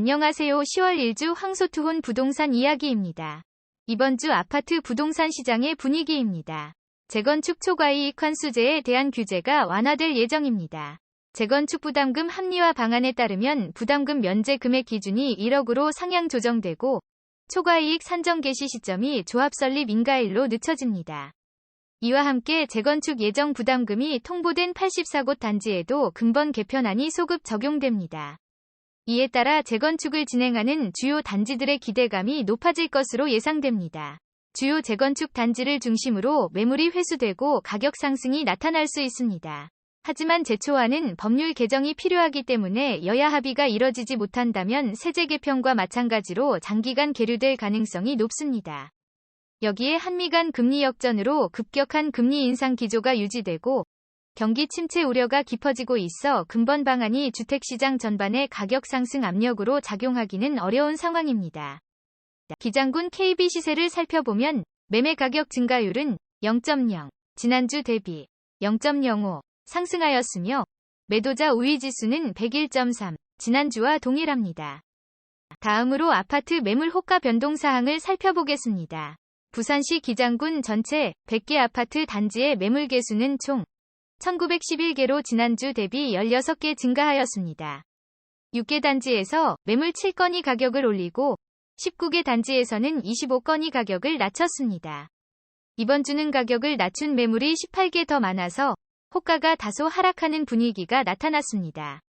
안녕하세요. 10월 1주 황소투혼 부동산 이야기입니다. 이번 주 아파트 부동산 시장의 분위기입니다. 재건축 초과이익 환수제에 대한 규제가 완화될 예정입니다. 재건축 부담금 합리화 방안에 따르면 부담금 면제 금액 기준이 1억으로 상향 조정되고 초과이익 산정 개시 시점이 조합 설립 인가일로 늦춰집니다. 이와 함께 재건축 예정 부담금이 통보된 84곳 단지에도 근본 개편안이 소급 적용됩니다. 이에 따라 재건축을 진행하는 주요 단지들의 기대감이 높아질 것으로 예상됩니다. 주요 재건축 단지를 중심으로 매물이 회수되고 가격 상승이 나타날 수 있습니다. 하지만 제초안은 법률 개정이 필요하기 때문에 여야 합의가 이뤄지지 못한다면 세제 개편과 마찬가지로 장기간 계류될 가능성이 높습니다. 여기에 한미 간 금리 역전으로 급격한 금리 인상 기조가 유지되고 경기 침체 우려가 깊어지고 있어 근본 방안이 주택시장 전반의 가격 상승 압력으로 작용하기는 어려운 상황입니다. 기장군 KB 시세를 살펴보면 매매 가격 증가율은 0.0, 지난주 대비 0.05 상승하였으며 매도자 우위 지수는 101.3, 지난주와 동일합니다. 다음으로 아파트 매물 호가 변동 사항을 살펴보겠습니다. 부산시 기장군 전체 100개 아파트 단지의 매물 개수는 총 1911개로 지난주 대비 16개 증가하였습니다. 6개 단지에서 매물 7건이 가격을 올리고 19개 단지에서는 25건이 가격을 낮췄습니다. 이번 주는 가격을 낮춘 매물이 18개 더 많아서 호가가 다소 하락하는 분위기가 나타났습니다.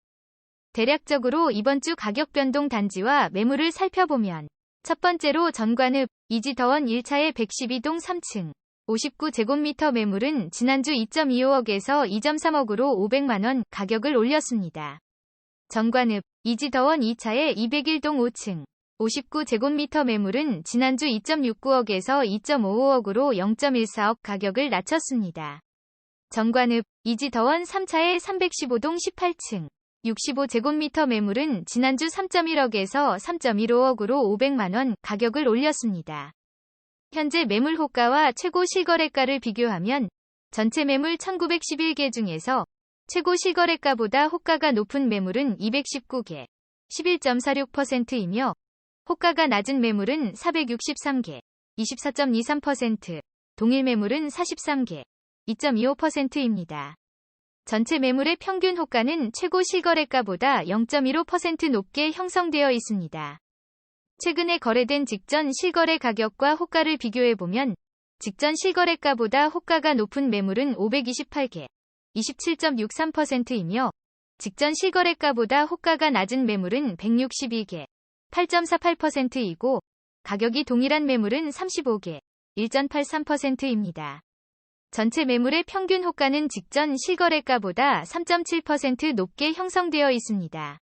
대략적으로 이번 주 가격 변동 단지와 매물을 살펴보면 첫 번째로 전관읍 이지더원 1차의 112동 3층 59제곱미터 매물은 지난주 2.25억에서 2.3억으로 500만원 가격을 올렸습니다. 정관읍, 이지더원 2차의 201동 5층, 59제곱미터 매물은 지난주 2.69억에서 2.55억으로 0.14억 가격을 낮췄습니다. 정관읍, 이지더원 3차의 315동 18층, 65제곱미터 매물은 지난주 3.1억에서 3.15억으로 500만원 가격을 올렸습니다. 현재 매물 호가와 최고 실거래가를 비교하면 전체 매물 1911개 중에서 최고 실거래가보다 호가가 높은 매물은 219개, 11.46%이며 호가가 낮은 매물은 463개, 24.23%, 동일 매물은 43개, 2.25%입니다. 전체 매물의 평균 호가는 최고 실거래가보다 0.15% 높게 형성되어 있습니다. 최근에 거래된 직전 실거래 가격과 호가를 비교해보면 직전 실거래가보다 호가가 높은 매물은 528개, 27.63%이며 직전 실거래가보다 호가가 낮은 매물은 162개, 8.48%이고 가격이 동일한 매물은 35개, 1.83%입니다. 전체 매물의 평균 호가는 직전 실거래가보다 3.7% 높게 형성되어 있습니다.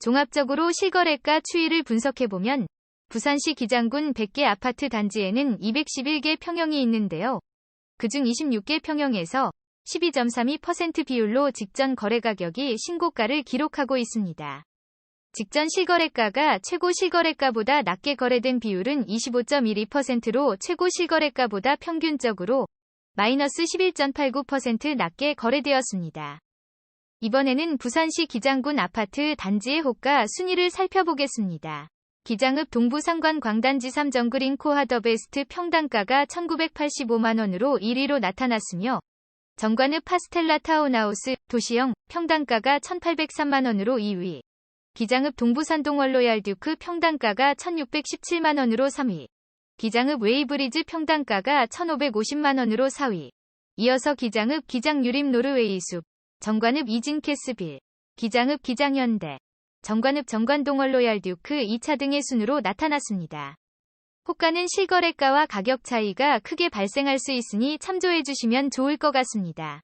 종합적으로 실거래가 추이를 분석해보면 부산시 기장군 100개 아파트 단지에는 211개 평형이 있는데요. 그중 26개 평형에서 12.32% 비율로 직전 거래 가격이 신고가를 기록하고 있습니다. 직전 실거래가가 최고 실거래가보다 낮게 거래된 비율은 25.12%로 최고 실거래가보다 평균적으로 마이너스 11.89% 낮게 거래되었습니다. 이번에는 부산시 기장군 아파트 단지의 호가 순위를 살펴보겠습니다. 기장읍 동부상관 광단지 3정그린 코하더 베스트 평당가가 1985만원으로 1위로 나타났으며 정관읍 파스텔라 타운하우스 도시형 평당가가 1803만원으로 2위 기장읍 동부산동 월로얄 듀크 평당가가 1617만원으로 3위 기장읍 웨이브리즈 평당가가 1550만원으로 4위 이어서 기장읍 기장 유림 노르웨이 숲 정관읍 이진캐스빌, 기장읍 기장현대, 정관읍 정관동월 로얄 듀크 2차 등의 순으로 나타났습니다. 호가는 실거래가와 가격 차이가 크게 발생할 수 있으니 참조해 주시면 좋을 것 같습니다.